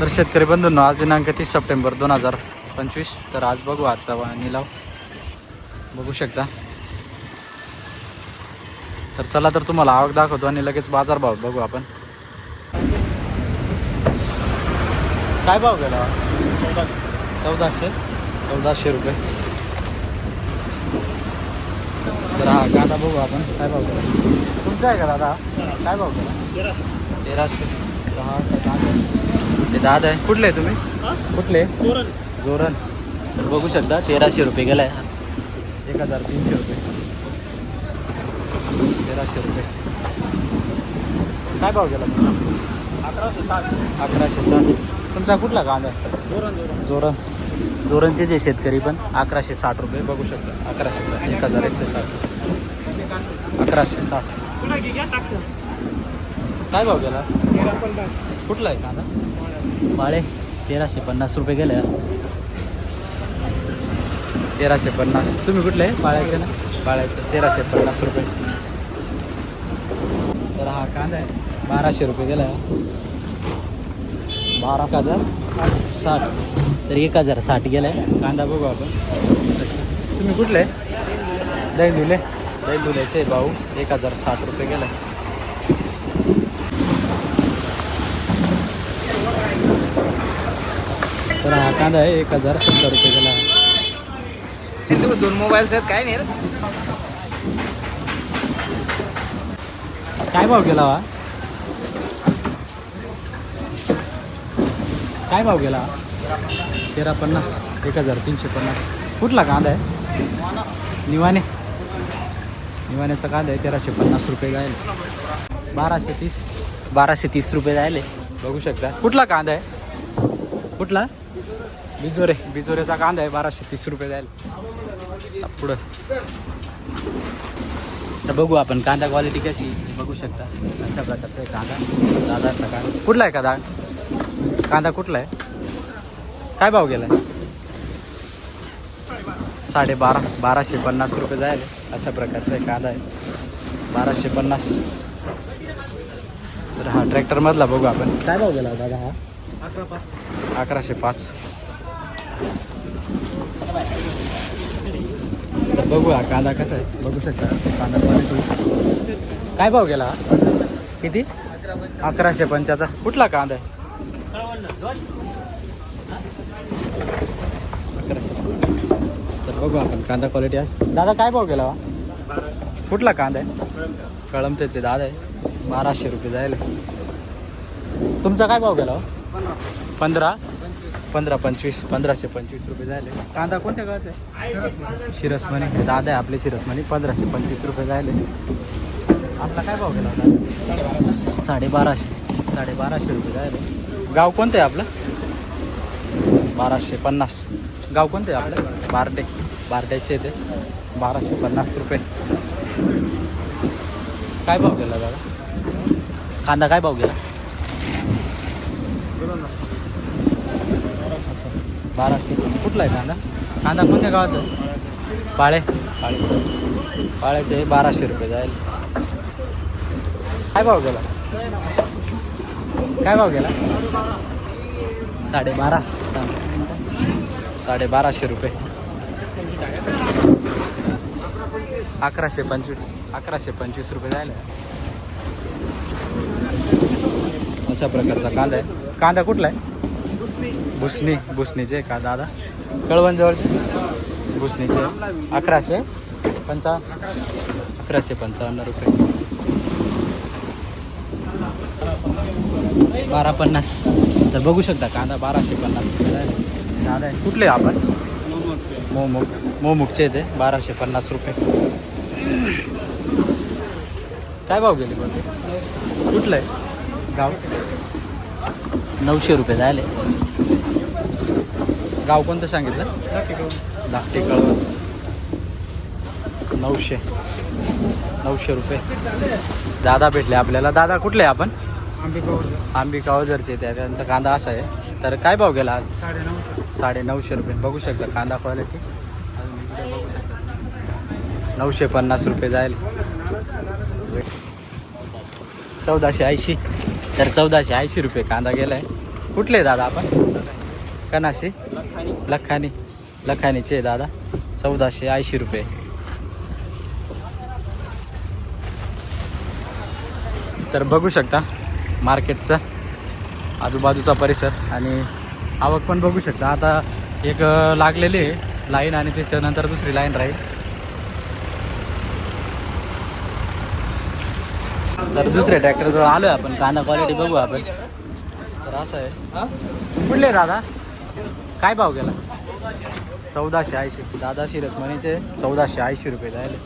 तर शेतकरी बंधूंनो आज दिनांक तीस सप्टेंबर दोन हजार पंचवीस. तर आज बघू आजचा निलाव बघू शकता. तर चला तर तुम्हाला आवक दाखवतो आणि लगेच बाजारभाव बघू आपण. काय भाव गेला? चौदाशे. चौदाशे रुपये. तर हा गादा बघू आपण. काय भाव गेला? तुमचा आहे का दादा? काय भाव गेला? तेराशे. दहा ते दादा आहे. कुठले आहे तुम्ही कुठले? जोरण तर बघू शकता तेराशे रुपये गेलाय एक हजार तीनशे रुपये. तेराशे रुपये. काय भाव गेला अकराशे साठ. अकराशे साठ. तुमचा कुठला कांदा आहे? जोरण जोरणचे जे शेतकरी पण अकराशे साठ रुपये बघू शकता. अकराशे साठ एक हजार एकशे साठ. अकराशे साठ काय भाव गेला? कुठला आहे कांदा? बाळे तेराशे पन्नास रुपये गेले. तेराशे पन्नास. तुम्ही कुठले? बाळ्याचे ना. बाळ्याचे तेराशे पन्नास रुपये. तर हा कांदा आहे. बाराशे रुपये गेला. बारा हजार? साठ. तर एक हजार साठ गेलाय कांदा बघू आपण. तुम्ही कुठले? दैंदुले दैंदुलेचे भाऊ. एक हजार साठ रुपये गेलाय तर हा कांदा आहे एक हजार सत्तर रुपये गेला दोन मोबाईल आहेत काय नाही काय भाव गेला हा? काय भाव गेला? तेरा पन्नास एक हजार तीनशे पन्नास. कुठला कांदा आहे? निवाने. निवाण्याचा कांदा आहे तेराशे पन्नास रुपये जायले बाराशे तीस. बाराशे तीस रुपये जायले. बघू शकता. कुठला कांदा आहे? कुठला? बिजोरे बिजोरेचा कांदा आहे बाराशे तीस रुपये जायला. पुढं. तर बघू आपण कांदा क्वालिटी कशी बघू शकता. अशा प्रकारचा आहे कांदा. दादाचा कांदा कुठला आहे का दाग कांदा कुठला आहे? काय भाव गेला आहे साडेबारा बाराशे पन्नास रुपये जायला. अशा प्रकारचा आहे कांदा आहे. बाराशे पन्नास. तर हा ट्रॅक्टरमधला बघू आपण. काय भाव गेला दादा हा? अकरा पाच अकराशे पाच. बघूया कांदा कसा आहे. बघू शकता. कांदा क्वालिटी काय भाव गेला? किती? अकराशे पंच्याहत्तर. कुठला कांदा आहे? अकराशे. तर बघू आपण कांदा क्वालिटी असं दादा काय भाव गेला? कुठला कांदा आहे? कळमतेचे दादा आहे. बाराशे रुपये जायला. तुमचा काय भाव गेला? पंधरा. पंधरा पंचवीस पंधराशे पंचवीस रुपये झाले. कांदा कोणत्या गावाचा आहे? शिरसमणी. दादा आहे आपले शिरसमणी. पंधराशे पंचवीस रुपये झाले. आपला काय भाव गेला होता? साडेबाराशे. साडेबाराशे रुपये झाले. गाव कोणतं आहे आपलं? बाराशे पन्नास. गाव कोणतं आहे आपलं? बारडे. बारड्याचे ते. बाराशे पन्नास रुपये. काय भाव गेला दादा? कांदा काय भाव गेला? बाराशे. कुठला आहे कांदा? कांदा कोणत्या गावाचा आहे? पाळे. पाळ्याचं पाळ्याचे बाराशे रुपये जाईल. काय भाव गेला? काय भाव गेला? साडेबारा. साडेबाराशे रुपये. अकराशे पंचवीस. अकराशे पंचवीस रुपये जायला अशा प्रकारचा कांदा आहे. कांदा कुठला आहे? भुसणी भुसणीचे का दादा? कळवणजवळचे भुसणीचे अकराशे पंचावन्न अकराशे पंचावन्न रुपये. बारा पन्नास. तर बघू शकता कांदा बाराशे पन्नास रुपये दादा आहे. कुठले आपण? मोमुख मोमुखचे ते बाराशे पन्नास रुपये. काय भाव गेले पण कुठलं आहे गाव? नऊशे रुपये झाले. गाव कोणतं सांगितलं? धाकटे कळवण नऊशे. नऊशे रुपये. दादा भेटले आपल्याला. दादा कुठले आहे आपण? आंबिका ओझरचे त्या त्यांचा कांदा असा आहे. तर काय भाव गेला आज? साडे नऊ साडे नऊशे रुपये. बघू शकता कांदा क्वालिटी नऊशे पन्नास रुपये जाईल. चौदाशे ऐंशी. तर चौदाशे ऐंशी रुपये कांदा गेलाय. कुठले दादा आपण? कनाशी लखानी. लखानीचे दादा. चौदाशे ऐंशी रुपये. तर बघू शकता मार्केटचा आजूबाजूचा परिसर आणि आवक पण बघू शकता. आता एक लागलेली आहे लाईन आणि त्याच्यानंतर दुसरी लाईन राहील. तर दुसऱ्या ट्रॅक्टरजवळ आलोय आपण. कांदा क्वालिटी बघू आपण. तर असं आहे. कुठले दादा? काय भाव गेला? चौदाशे ऐंशी. दादा रसमणीचे चौदाशे ऐंशी रुपये जायले.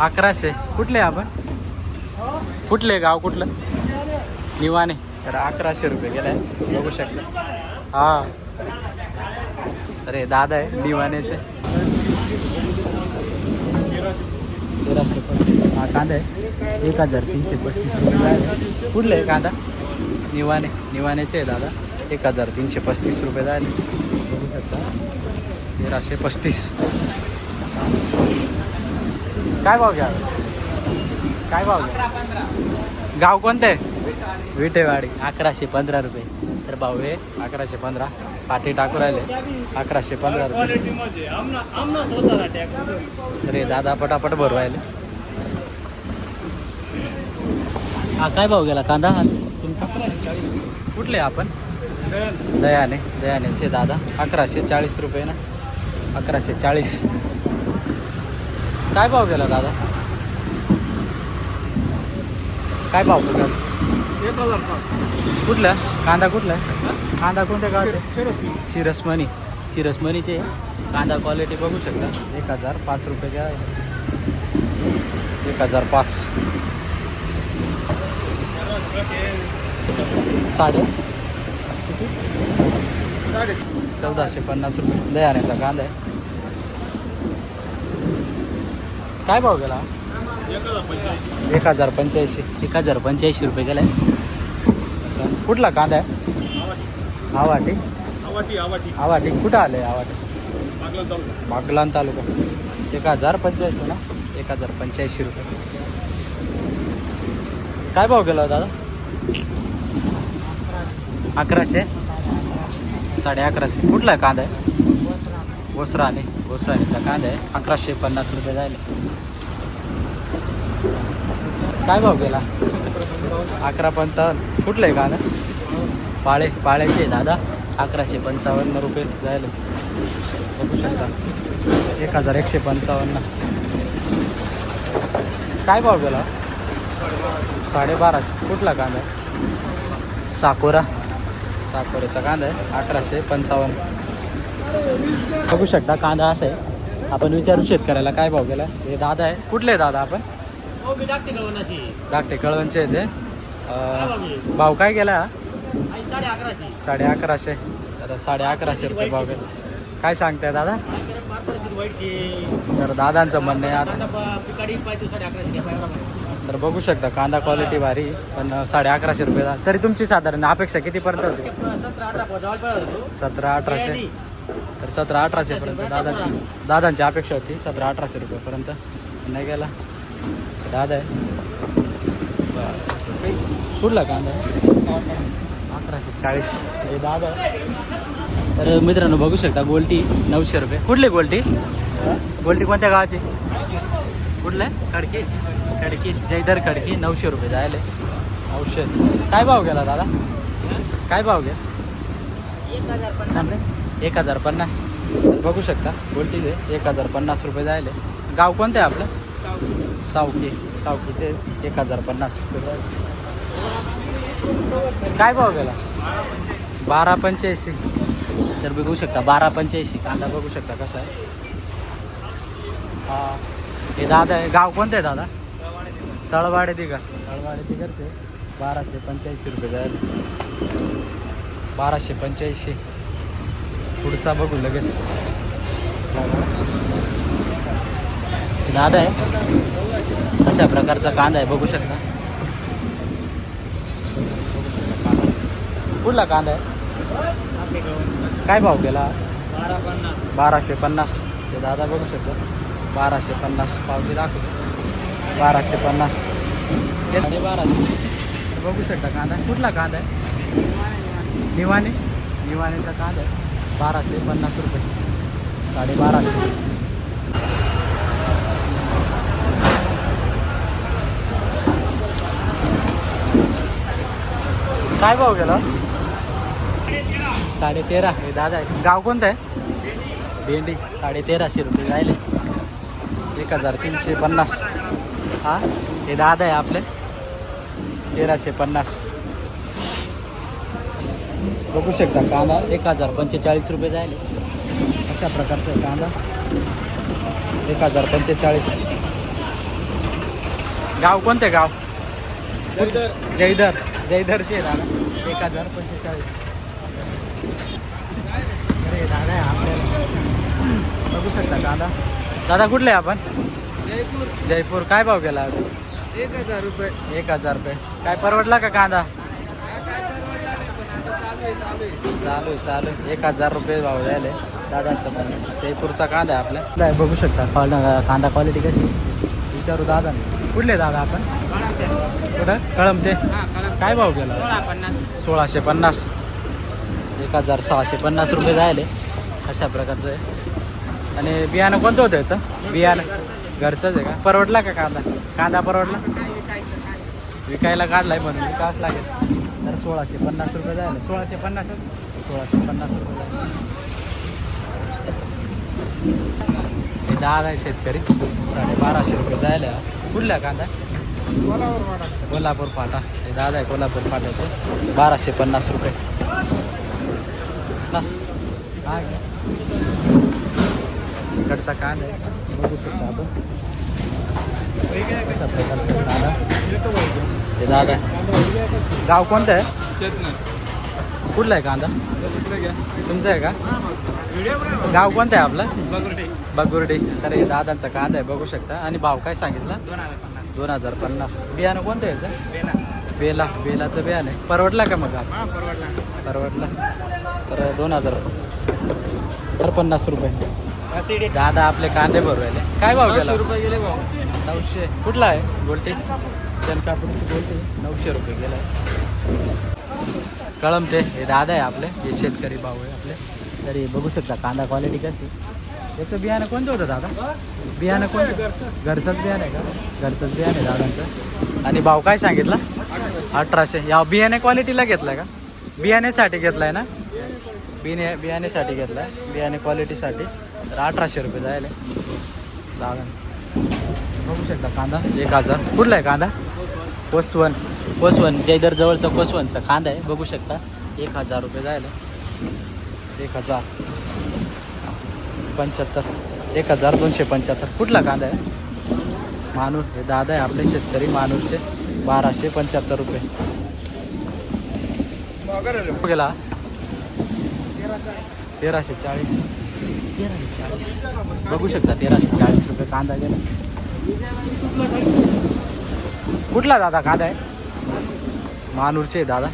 अकराशे. कुठले आपण? कुठले गाव कुठलं? निवाने. तर अकराशे रुपये गेलाय. बघू शकता. हा. अरे दादा आहे निवानेचे. तेराशे पस्तीस. हा कांदा आहे. एक हजार तीनशे पस्तीस आहे. कुठले आहे कांदा? निवाने. निवानेचे आहे दादा. एक हजार तीनशे पस्तीस रुपये झाले. बघू शकता तेराशे पस्तीस. काय भाव घ्या? काय भाव घ्या? गाव कोणतं? आहे विटेवाडी अकराशे पंधरा रुपये. तर भाऊ हे अकराशे पंधरा. पाठी टाकू राहिले. अकराशे पंधरा रुपये. अरे दादा पटापट भरू राहिले. हा काय भाव गेला? कांदा? तुमचा? कुठले आपण? दयाने दयानेचे दादा. अकराशे चाळीस रुपये ना? अकराशे चाळीस. काय भाव गेला दादा? काय भाव गेला? कुठला? कांदा कुठला? कांदा कोणत्या गावाचा शिरसमणी. शिरसमणीचे कांदा क्वालिटी बघू शकता. एक हजार पाच रुपये घ्या. एक हजार पाच. साडे किती चौदाशे पन्नास रुपये. दयाण्याचा कांदा आहे. काय भाव गेला? एक हजार पंच्याऐंशी. एक हजार पंच्याऐंशी रुपये गेलाय कुठला कांदा आहे? आवाटी. आवाटी. कुठं आलं आहे आवाटी? बागलान तालुका. एक हजार पंच्याऐंशी ना? एक हजार पंच्याऐंशी रुपये. काय भाव गेला हो दादा? अकराशे. साडे अकराशे. कुठला कांदा आहे? गोसराने गोसराणीचा कांदा आहे. अकराशे पन्नास रुपये जायला काय भाव गेला? अकरा पंचावन्न. कुठलं आहे कांदा? पाळे. पाळ्याचे दादा. अकराशे पंचावन्न रुपये जायला बघू शकता. एक हजार एकशे पंचावन्न. काय भाव गेला? साडेबाराशे. कुठला कांदा आहे? साकोरा. साखरेचा कांदा आहे पंचावन्न. बघू शकता कांदा असा आहे. आपण विचारू शेतकऱ्याला काय भाव गेला? हे दादा आहे. कुठले दादा आपण? धाकटे कळवणचे आहे ते भाव काय गेला? साडे अकराशे. दादा साडे अकराशे रुपये भाव गेला. काय सांगताय दादा? तर दादांचं म्हणणं आहे आता. तर बघू शकता कांदा क्वालिटी भारी पण साडे अकराशे रुपये तरी तुमची साधारण अपेक्षा कितीपर्यंत होती? सतरा अठराशे. तर सतरा अठराशे पर्यंत दादांची दादांची अपेक्षा होती सतरा अठराशे रुपयेपर्यंत नाही गेला. दादा आहे. बरं. कुठला कांदा? अकराशे चाळीस. हे दादा आहे. तर मित्रांनो बघू शकता गोल्टी नऊशे रुपये. कुठली गोल्टी? गोल्टी कोणत्या गावाची? कुठलं? आहे खडकी. खडकी. जयदर खडकी नऊशे रुपये जायले. औषध काय भाव गेला दादा? काय भाव घ्या एक हजार पन्नास. बघू शकता. गोल्टीचे एक हजार पन्नास रुपये जायले. गाव कोणतं आहे आपलं? सावकी. सावकीचे एक हजार पन्नास. रुपये काय भाव गेला? बारा पंच्याऐंशी. तर बघू शकता. बारा पंच्याऐंशी. कांदा बघू शकता कसा आहे. हा. हे दादा आहे गाव कोणतं आहे दादा? तळवाडे दिघा तळवाडे दिघरचे बाराशे पंच्याऐंशी रुपये जायला बाराशे पंच्याऐंशी. पुढचा बघू लगेच. दादा आहे. अशा प्रकारचा कांदा आहे बघू शकता. कुठला कांदा आहे? काय भाव केला? बाराशे पन्नास. ते दादा बघू शकतो. बाराशे पन्नास पावती दाखवतो. बाराशे पन्नास. साडे बाराशे. बघू शकता कांदा. कुठला कांदा आहे? निवाने. निवानेचा कांदा आहे. बाराशे पन्नास रुपये. साडेबाराशे काय भाव गेला? साडेतेरा हे दादा आहे. गाव कोणतं आहे? भेंडी. साडेतेराशे रुपये. जायले. एक हजार तीनशे पन्नास. हा? हे दादा आहे आपले. तेराशे पन्नास. बघू शकता कांदा एक हजार पंचेचाळीस रुपये जायले अशा प्रकारचा आहे कांदा. एक हजार पंचेचाळीस. गाव कोणते गाव? जयधर. जयधरचे दादा. एक हजार पंचेचाळीस. अरे दादा आहे आपल्याला. बघू शकता कांदा. दादा कुठले आपण? जयपूर. जयपूर. काय भाव गेला आज? एक हजार रुपये. एक हजार रुपये. काय परवडला का कांदा? चालू आहे चालू आहे. एक हजार रुपये भाव द्यायला दादांचा पण. जयपूरचा कांदा आहे आपल्या काय बघू शकता. क्वाल- कांदा क्वालिटी कशी? विचारू दादा कुठले दादा आपण? कुठं? कळम ते काय भाव गेला? पन्नास. सोळाशे पन्नास. एक हजार सहाशे पन्नास रुपये जायले अशा प्रकारचं आहे. आणि बियाणं कोणतं होतं याचं? बियाणं. घरचंच आहे का? परवडला का कांदा? कांदा परवडला? विकायला काढलाय म्हणून. विकास लागेल. तर सोळाशे पन्नास रुपये जायला सोळाशे पन्नासच? सोळाशे पन्नास रुपये जायला हे दहा आहे शेतकरी. साडेबाराशे रुपये जायला कुठला कांदा? कोल्हापूर फाटा. हे दादा आहे कोल्हापूर फाट्याचं. बाराशे पन्नास रुपये. पन्नास काय इकडचा कांदा आहे. बघू आपण. प्रकारचा दादा. हे दादा आहे. गाव कोणतं आहे? कुठलं आहे कांदा? तुमचं आहे का? गाव कोणतं आहे आपलं? बगुर्डी. तर हे दादांचा कांदा आहे बघू शकता. आणि भाव काय सांगितला? दोन हजार पन्नास. बियाणं कोणतं आहे याचं? बेला. बेलाचं बियाणं आहे. परवडला का मग? आपण परवडला परवडला. तर दोन हजार. तर पन्नास रुपये. दादा आपले कांदे भरवायले. काय भाव गेला? रुपये गेले भाऊ नऊशे. कुठला आहे? गोल्टी नऊशे रुपये गेला कळमते हे दादा आहे आपले. हे शेतकरी भाऊ आहे आपले. तरी बघू शकता कांदा क्वालिटी कशी. याचं बियाणं कोणतं होतं दादा? बियाणं कोणतं? घरचंच बियाणं आहे का? घरचंच बियाणं आहे दादांचं. आणि भाव काय सांगितला? अठराशे. या बियाणे क्वालिटीला घेतला का? बियाण्यासाठी घेतलाय ना? बियाणे बियाण्यासाठी घेतलाय. बियाणे क्वालिटीसाठी तर अठराशे रुपये जायला. दादा बघू शकता कांदा? एक हजार. कुठला आहे कांदा? कोसवन कोसवन जयदर जवळचा कोसवनचा कांदा आहे बघू शकता. एक हजार रुपये जायला. एक हजार. पंच्याहत्तर. एक हजार दोनशे पंच्याहत्तर. कुठला कांदा आहे? मानूर. हे दादा आहे आपले शेतकरी मानूरचे. बाराशे पंच्याहत्तर रुपये. गेला. तेराशे चाळीस. तेराशे चाळीस. बघू शकता तेराशे चाळीस रुपये कांदा गेला. कुठला दादा कांदा आहे? मानूरचे आहे दादा.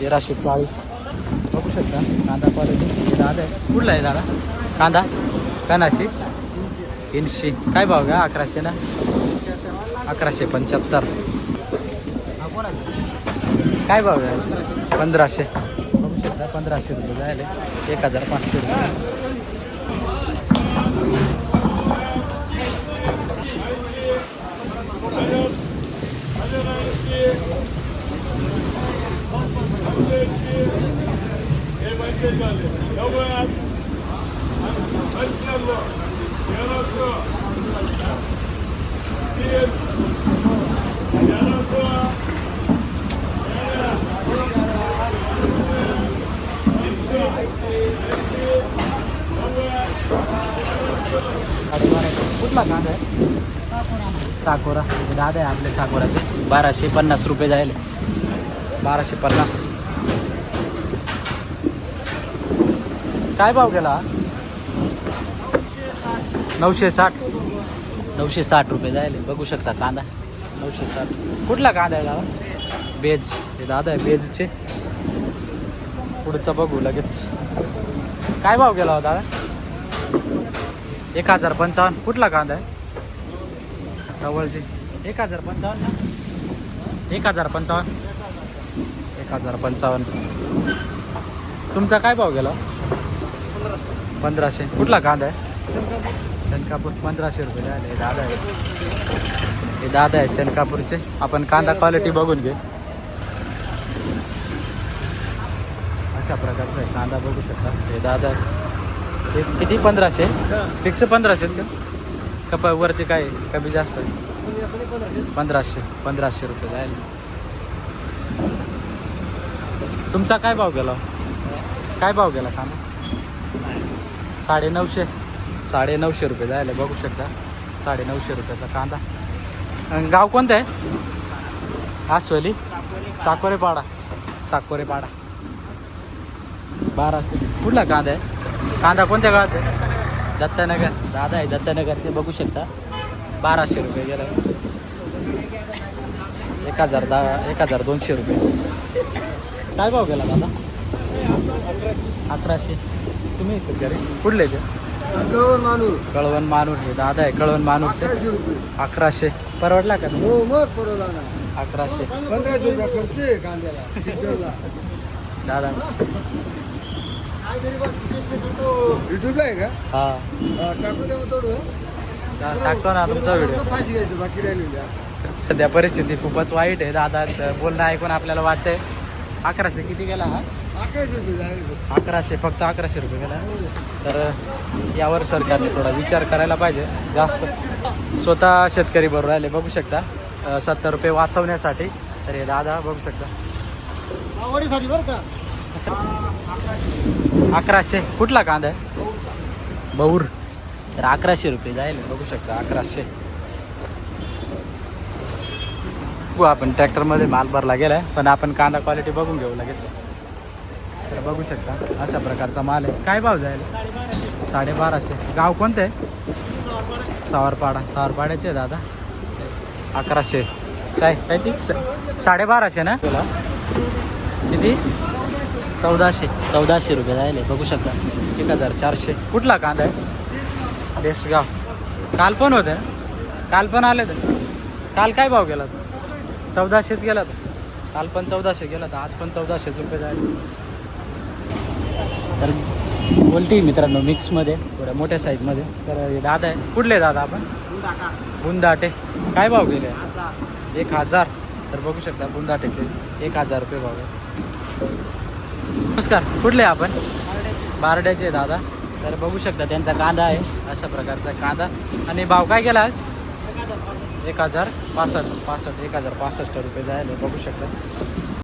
तेराशे चाळीस. बघू शकता कांदा क्वालिटी दादा आहे. कुठला आहे दादा? कांदा? कनाशी तीनशे. काय भाव घ्या अकराशे ना? अकराशे पंच्याहत्तर. काय भाव घ्या पंधराशे. बघू शकता पंधराशे रुपये जायले एक हजार पाचशे रुपये. कुठला आहे चाकोरा दादा आहे आपले चाकोराचे बाराशे पन्नास रुपये जायले. बाराशे पन्नास. काय भाव गेला? हा? नऊशे साठ. नऊशे साठ रुपये जायले. बघू शकता कांदा. नऊशे साठ. कुठला कांदा आहे दादा? बेज. हे दादा आहे बेजचे. पुढचं बघू लगेच. काय भाव गेला होता दादा? एक हजार पंचावन्न. कुठला कांदा आहे? जवळचे एक हजार पंचावन्न एक हजार पंचावन्न. एक हजार पंचावन्न. तुमचा काय भाव गेला? पंधराशे. कुठला कांदा आहे? चनकापूर. पंधराशे रुपये झाले दादा आहे हे दादा आहे चनकापूरचे. आपण कांदा क्वालिटी बघून घे. अशा प्रकारचा आहे कांदा बघू शकता. हे दादा आहे हे किती पंधराशे? फिक्स पंधराशेच का? कप वरती काय कमी जास्त पंधराशे. पंधराशे रुपये जाईल. तुमचा काय भाव गेला? काय भाव गेला कांदा? साडे नऊशे साडे नऊशे रुपये जायला बघू शकता. साडे नऊशे रुपयाचा कांदा. गाव कोणतं आहे? आसवली साकोरेपाडा. साकोरेपाडा. बाराशे कुठला कांदा आहे? कांदा कोणत्या गावाचा आहे? दत्तनगर. दादा आहे दत्तनगरचे बघू शकता. बाराशे रुपये गेला. एक हजार दहा एक हजार दोनशे रुपये. काय भाव गेला दादा? अकराशे. तुम्ही शेतकरी कुठले ते? माणूस कळवण मानूर हे दादा आहे कळवण मानूरचे अकराशे परवडला का हो मग पडवला ना. अकराशे. पंधराशे रुपये खर्च आहे कांद्याला लिटरला. दादा. युट्यूबला आहे का? हा. हा, टाकू द्या मग थोडं. टा- टाकतो ना तुमचा व्हिडिओ फाशी घ्यायचं बाकी राहिलेली आता. सध्या परिस्थिती खूपच वाईट आहे. दादा बोलणं ऐकून आपल्याला वाटतंय. अकराशे किती गेला हा? अकराशे फक्त अकराशे रुपये गेला. तर यावर सरकारने थोडा विचार करायला पाहिजे. जास्त स्वतः शेतकरी बरोबर राहिले बघू शकता. सत्तर रुपये वाचवण्यासाठी. तर हे दादा बघू शकता. अकराशे. कुठला कांदा आहे? बौर तर अकराशे रुपये जाईल बघू शकता. अकराशे. आपण ट्रॅक्टरमध्ये माल भरला गेलाय पण आपण कांदा क्वालिटी बघून घेऊ लगेच. तर बघू शकता अशा प्रकारचा माल आहे. काय भाव जाईल? साडेबाराशे. गाव कोणतं आहे? सावरपाडा. सावरपाड्याचे दादा. अकराशे. काय? काय ती? साडेबाराशे ना? तुला किती? चौदाशे. चौदाशे रुपये जायले बघू शकता. एक हजार चारशे. कुठला कांदा आहे? बेस्टगाव काल पण होतं? काल पण आले तर काल काय भाव गेला तो चौदाशेच गेला तर काल पण चौदाशे गेला तर आज पण चौदाशेच रुपये जायले तर बोलती मित्रांनो मिक्समध्ये थोड्या मोठ्या साईजमध्ये तर हे दादा आहे. कुठले दादा आपण? बुंदाटे. काय भाव गेले? एक हजार. तर बघू शकता बुंदाटेचे एक हजार रुपये भाव आहे. नमस्कार. कुठले आपण? बारड्याचे दादा. तर बघू शकता त्यांचा कांदा आहे अशा प्रकारचा कांदा. आणि भाव काय केला एक हजार पासष्ट. पासष्ट एक हजार पासष्ट रुपये जायला बघू शकता.